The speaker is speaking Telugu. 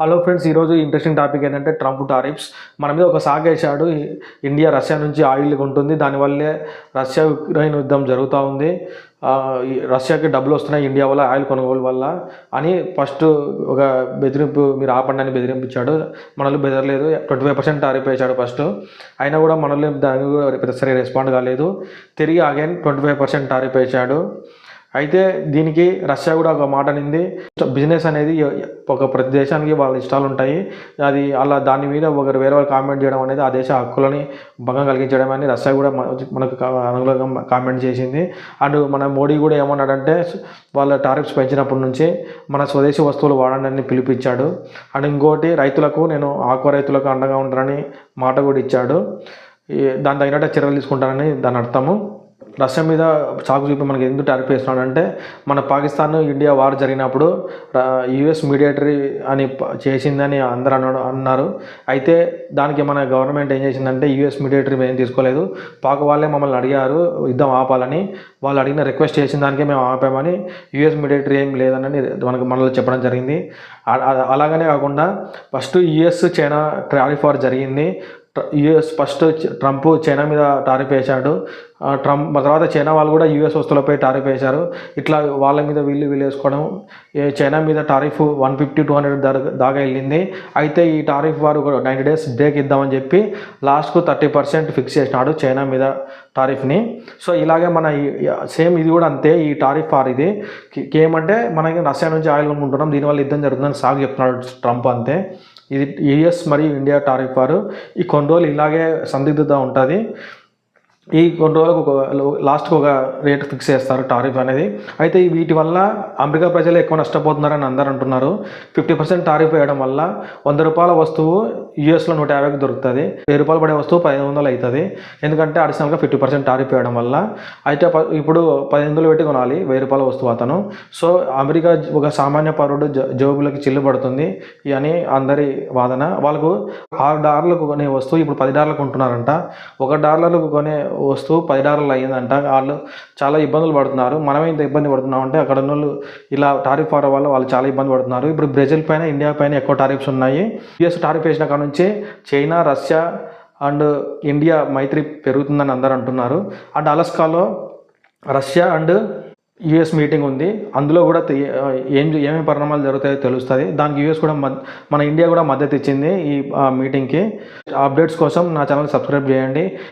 హలో ఫ్రెండ్స్ ఈరోజు ఇంట్రెస్టింగ్ టాపిక్ ఏంటంటే ట్రంప్ టారిఫ్స్ మన మీద ఒక సాగు వేశాడు. ఇండియా రష్యా నుంచి ఆయిల్ ఉంటుంది దానివల్లే రష్యా యుక్రెయిన్ యుద్ధం జరుగుతూ ఉంది. ఈ రష్యాకి డబ్బులు వస్తున్నాయి ఇండియా వల్ల ఆయిల్ కొనుగోలు వల్ల అని ఫస్ట్ ఒక బెదిరింపు మీరు ఆపండి అని బెదిరింపించాడు. మనల్ని బెదరలేదు. ట్వంటీ ఫైవ్ పర్సెంట్ టారిఫ్ వేశాడు ఫస్ట్ అయినా కూడా మనల్ని దానికి కూడా సరే రెస్పాండ్ కాలేదు. తిరిగి again twenty five percent tariff వేశాడు. అయితే దీనికి రష్యా కూడా ఒక మాట అనింది. బిజినెస్ అనేది ఒక ప్రతి దేశానికి వాళ్ళ ఇష్టాలు ఉంటాయి. అది అలా దాని మీద ఒకరు వేరే వాళ్ళు కామెంట్ చేయడం అనేది ఆ దేశ హక్కులని భంగం కలిగించడం అని రష్యా కూడా మనకు అనుగుణంగా కామెంట్ చేసింది. అండ్ మన మోడీ కూడా ఏమన్నాడంటే వాళ్ళ టారిఫ్స్ పెంచినప్పటి నుంచి మన స్వదేశీ వస్తువులు వాడండి పిలిపించాడు. అండ్ ఇంకోటి రైతులకు నేను ఆకు రైతులకు అండగా ఉంటానని మాట కూడా ఇచ్చాడు. దాని తగినట్టు చర్యలు తీసుకుంటానని దాని అర్థము. రష్యా మీద చాకు చూపి మనకి ఎందుకు టారిఫ్ వేస్తున్నాడంటే మన పాకిస్తాన్ ఇండియా వార్ జరిగినప్పుడు యుఎస్ మీడియేటరీ అని చేసిందని అందరు అన్నాడు అన్నారు. అయితే దానికి మన గవర్నమెంట్ ఏం చేసిందంటే యుఎస్ మీడియేటరీ ఏం తీసుకోలేదు. పాక వాళ్ళే మమ్మల్ని అడిగారు యుద్ధం ఆపాలని. వాళ్ళు అడిగిన రిక్వెస్ట్ చేసిన దానికే మేము ఆపామని యుఎస్ మీడియేటరీ ఏం లేదని మనకు మనలో చెప్పడం జరిగింది. అలాగనే కాకుండా first US China tariff war జరిగింది. యుఎస్ ఫస్ట్ ట్రంప్ చైనా మీద టారిఫ్ వేశాడు. ట్రంప్ తర్వాత చైనా వాళ్ళు కూడా యుఎస్ వస్తువులపై టారిఫ్ వేశారు. ఇట్లా వాళ్ళ మీద వీళ్ళు వీళ్ళు వేసుకోవడం ఏ చైనా మీద tariff one fifty two hundred దాకా వెళ్ళింది. అయితే ఈ టారిఫ్ వారు నైంటీ డేస్ బ్రేక్ ఇద్దామని చెప్పి లాస్ట్కు థర్టీ పర్సెంట్ ఫిక్స్ చేసినాడు చైనా మీద టారిఫ్ని. సో ఇలాగే మన సేమ్ ఇది కూడా అంతే ఈ టారిఫ్ వార్ ఇది. ఏమంటే మనకి రష్యా నుంచి ఆయిల్ కొనుక్కుంటున్నాం దీనివల్ల యుద్ధం జరుగుతుందని సాగు చెప్తున్నాడు ట్రంప్ అంతే. ఇది యుఎస్ మరియు ఇండియా టారిఫ్ వారు. ఈ కొన్ని రోజులు ఇలాగే సందిగ్ధత ఉంటుంది. ఈ కొన్ని రోజులకు ఒక లాస్ట్కి ఒక రేట్ ఫిక్స్ చేస్తారు టారిఫ్ అనేది. అయితే వీటి వల్ల అమెరికా ప్రజలు ఎక్కువ నష్టపోతున్నారని అందరూ అంటున్నారు. ఫిఫ్టీ పర్సెంట్ టారిఫ్ వేయడం వల్ల వంద రూపాయల వస్తువు యూఎస్లో నూట యాభైకి దొరుకుతుంది. వెయ్యి రూపాయలు పడే వస్తువు పదిహేను వందలు అవుతుంది ఎందుకంటే అడిషనల్గా ఫిఫ్టీ పర్సెంట్ టారిఫ్ వేయడం వల్ల అయితే ప- ఇప్పుడు పదిహేను వందలు పెట్టి కొనాలి వెయ్యి రూపాయల వస్తువు అతను. సో అమెరికా ఒక సామాన్య పౌరుడు జ- జోబులకి చిల్లు పడుతుంది అని అందరి వాదన. వాళ్ళకు ఆరు డాలర్లకు కొనే వస్తువు ఇప్పుడు పది డాలర్లకు కొంటున్నారంట. ఒక డాలర్లకు కొనే వస్తువు పది డాలర్లు అయ్యిందంట. వాళ్ళు చాలా ఇబ్బందులు పడుతున్నారు. మనమే ఇంత ఇబ్బంది పడుతున్నాం అంటే అక్కడ వాళ్ళు ఇలా టారిఫ్ అవడం వల్ల వాళ్ళు చాలా ఇబ్బంది పడుతున్నారు. ఇప్పుడు బ్రెజిల్ పైన ఇండియా పైన ఎక్కువ టారిఫ్స్ ఉన్నాయి. యుఎస్ టారిఫ్ వేసిన కాడ నుంచి చైనా రష్యా అండ్ ఇండియా మైత్రి పెరుగుతుందని అందరూ అంటున్నారు. అండ్ అలస్కాలో రష్యా అండ్ యుఎస్ మీటింగ్ ఉంది. అందులో కూడా ఏం ఏమేమి పరిణామాలు జరుగుతాయో తెలుస్తుంది. దానికి యుఎస్ కూడా మన ఇండియా కూడా మద్దతు ఇచ్చింది ఈ మీటింగ్కి. అప్డేట్స్ కోసం నా ఛానల్ సబ్స్క్రైబ్ చేయండి.